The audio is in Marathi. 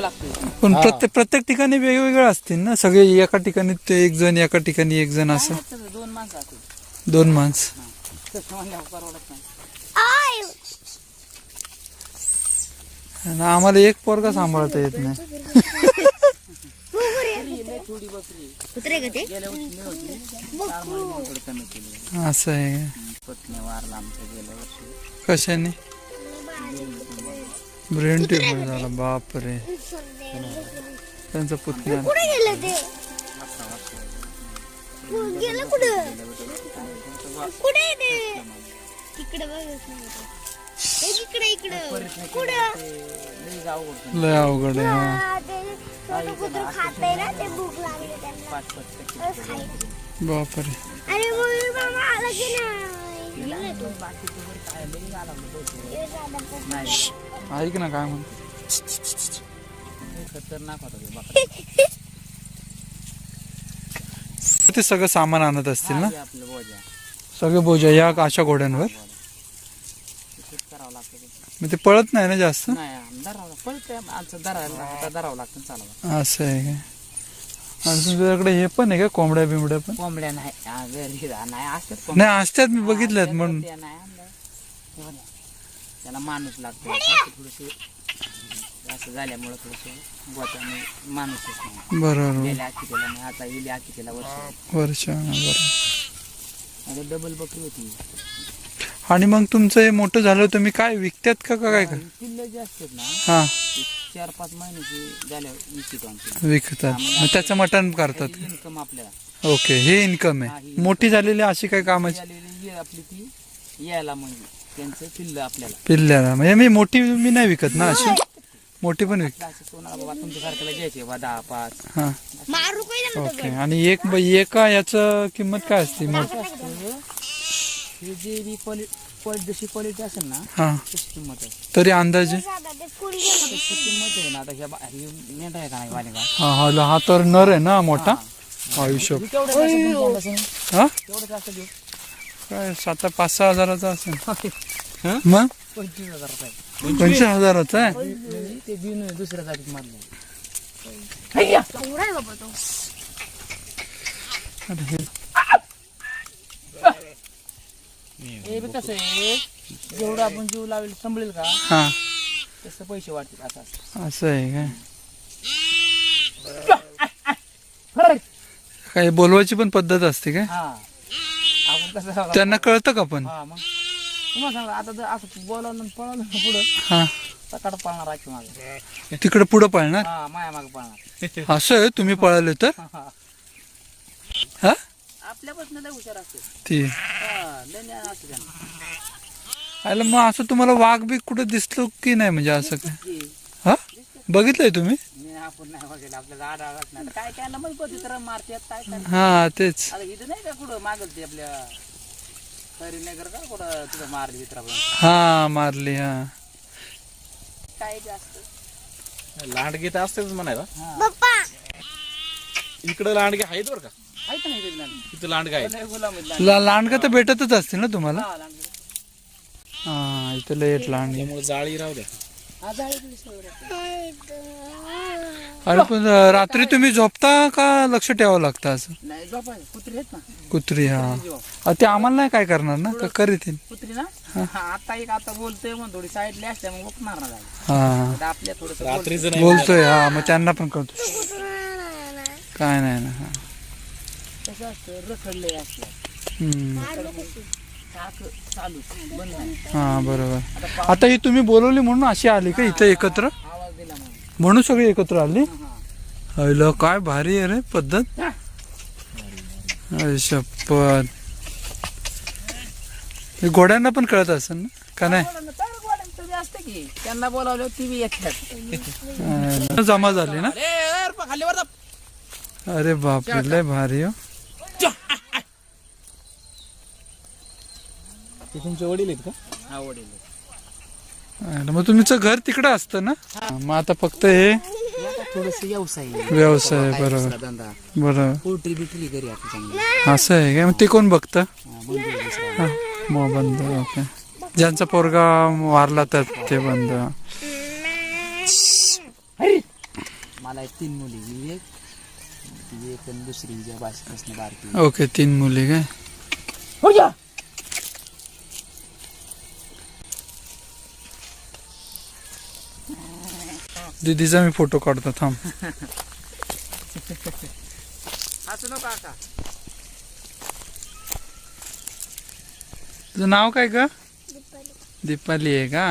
लागतं पण प्रत्येक प्रत्येक ठिकाणी वेगवेगळं असतील ना? सगळे एका ठिकाणी ते एक जण एका ठिकाणी एक जण असं? तसं दोन माणसं दोन माणसं. तसं म्हणल्यावर परवडत नाही. आणि आम्हाला एक पोरगा सांभाळता येत नाही. तरी लय थोडी बकरी कुत्रे का ते. गेल्या वर्षी मी होती. चार महिने थोडं कमी केली. असं आहे. पत्नी वारला आमच्या गेल्या वर्षी. कशाने? ब्रेन ट्यूमर झाला बापरे. त्यांचा पुतण्या कुठे गेलं ते? गेलं कुठं? कुठे ते? तिकडे इकडे इकडं. कुठं? लय अवघड आहे ना ते भूक लागली त्यांना. बापरे. अरे मम्मी मामा आला की नाही? ऐक ना काय म्हण लई खतरनाक होता ते सगळं सामान आणत असतील ना? सगळे बोजा या अशा घोड्यांवर. मग ते पळत नाही ना जास्त? असं आहे काय आणि तुमच्याकडे हे पण आहे का? कोंबड्या बिंबड्या पण? कोंबड्या नाही. हा, घरी रा- नाही असतात नाही असतात मी बघितल्यात म्हणून. त्या नाही आणल्या. हे बघा. त्याला माणूस लागतो. असं थोडंसं असं झाल्यामुळं थोडस गोत्याने माणूसच नाही. बरोबर. गेल्या आखितेला नाही आता गेली आखितेला वर्ष. वर्ष बरोबर. डबल बकरी होती. आणि मग तुमचं हे मोठं झालं तुम्ही काय विकतात का का काय का पिल्लं जे असतात ना हा. ते चार पाच महिन्याची झाल्या विकतो आमची विकतात. मग त्याचं मटण करतात इन्कम आपल्याला. ओके हे इन्कम आहे. मोठी झालेली अशी काय कामाची झालेली ये आपली ती यायला म्हणजे त्यांचं पिल्लं आपल्याला. पिल्ल्याला. म्हणजे मी मोठी मी नाही विकत ना अशी? मोठी पण विक असं सोनाला बाबा तुमच्या सारख्याला घ्यायचे बा दहा पाच. हा. मारू काय ना ओके आणि एक ब- एका याचं किंमत काय असते मोठ? हे जे बी क्वालिटी जशी क्वालिटी असेल ना हा. तशी किंमत आहे. तरी अंदाजे? तशी किंमत आहे ना आता ह्या बा- ही मेंढा आहे का नाही हा हा हा तर नर आहे ना मोठा? आयुष्य. हा असं घेऊ काय सात पाच सहा हजाराचा असेल. हा? मग पंचवीस हजार रुपये पंचवीस हजाराचा आहे? म्हणजे ते बिन दुसऱ्या जातीत मारलं. अरे हे. हे बी कसं आहे जेवढं आपण जीव लावेल संभळेल का? हा. तसं पैसे वाटतील असं. असं आहे काय? फरक. काय बोलवायची पण पद्धत असते काय? हा. आपण कसं त्यांना कळतं का पण? हा मग. तुम्हाला सांगा आता जर असं बोलावलं आणि पळवलं ना पुढं हा. सकाळ पळणार राखी मागे? तिकडे पुढं पळणार? हा माया मागे पळणार. असं आहे तुम्ही पळाले तर? हा, हा. आपल्यापासून लय हुशार असते. ती. हा, लय ज्ञान असते त्यांना. आयला मग असं तुम्हाला वाघ बी कुठं दिसलो की नाही म्हणजे असं? काय की. हा? बघितलंय तुम्ही? मी आपण नाही बघेल आपल्याला आड आडत नाही. काय काय मग मारतात काय काय हा तेच. आता इथं नाही का कुठं? मागल ते आपल्या नगर का कुठं तुझं मारली मित्रापर्यंत हा मारली हा. काय जास्त? लांडगे तर असतेच म्हणायला. पप्पा इकडे लांडगे आहेत बरं का? ऐक नाही ते ज्ञान. इथं लांडगा आहे लय गुलाम आहेत लहान. ला- लांडगा तर भेटतच असतील ना तुम्हाला? हा. हा इथं लेट लांडगे. त्यामुळे जाळी राहू द्या. हा, जाळी. अरे पण रात्री तुम्ही झोपता का लक्ष ठेवावं लागतं असं? नाही झोपाय. कुत्री आहेत ना. कुत्री हा. अं, ते आम्हाला नाही काय करणार ना? का करीतील कुत्री ना? हा, आता एक आता बोलतोय मग थोडी साईडला असल्या मग उठणार ना. हा. आता आपल्या थोडस रात्रीचं नाही. बोलतोय हा मग त्यांना पण कळतो. काय नाही ना हा. कसं असतं रखडले असल्या हम्म. सारखं चालू बंद नाही. हा बरोबर. आता ही तुम्ही बोलवली म्हणून अशी आली का इथं एकत्र? आवाज दिला म्हणून. म्हणून सगळी एकत्र आली? हा. काय भारी आहे रे पद्धत. अरे शपथ हे घोड्यांना पण कळत असेल ना का नाही? बोलावलं तर गोड्यांचं बी असतं की त्यांना बोलावलं ती बी येतात. अं, जमा झाली ना? खाली वर. अरे बापरे लय भारी हो। ते तुमचे वडील आहेत का? हा वडील अरे, मग तुमचं घर तिकडं असतं ना? मग आता फक्त हे थोडस व्यवसाय आहे. व्यवसाय काय बरोबर. दुसरा धंदा. बरोबर. पोल्ट्री बिट्री घरी आता चांगली. असं आहे काय? मग ते कोण बघतं? हा, बंद आहे दुसरा. हा, मग बंद ओके. ज्यांचा पोरगा वारला तर ते बंद मला एक तीन मुली ही एक ती एक आणि दुसरी ज्या भाषेपासून बारकी ओके तीन मुली काय? हो जा. दीदीचा मी फोटो काढतो थांब. हसू नको काका तुझं नाव काय का दीपाली आहे का?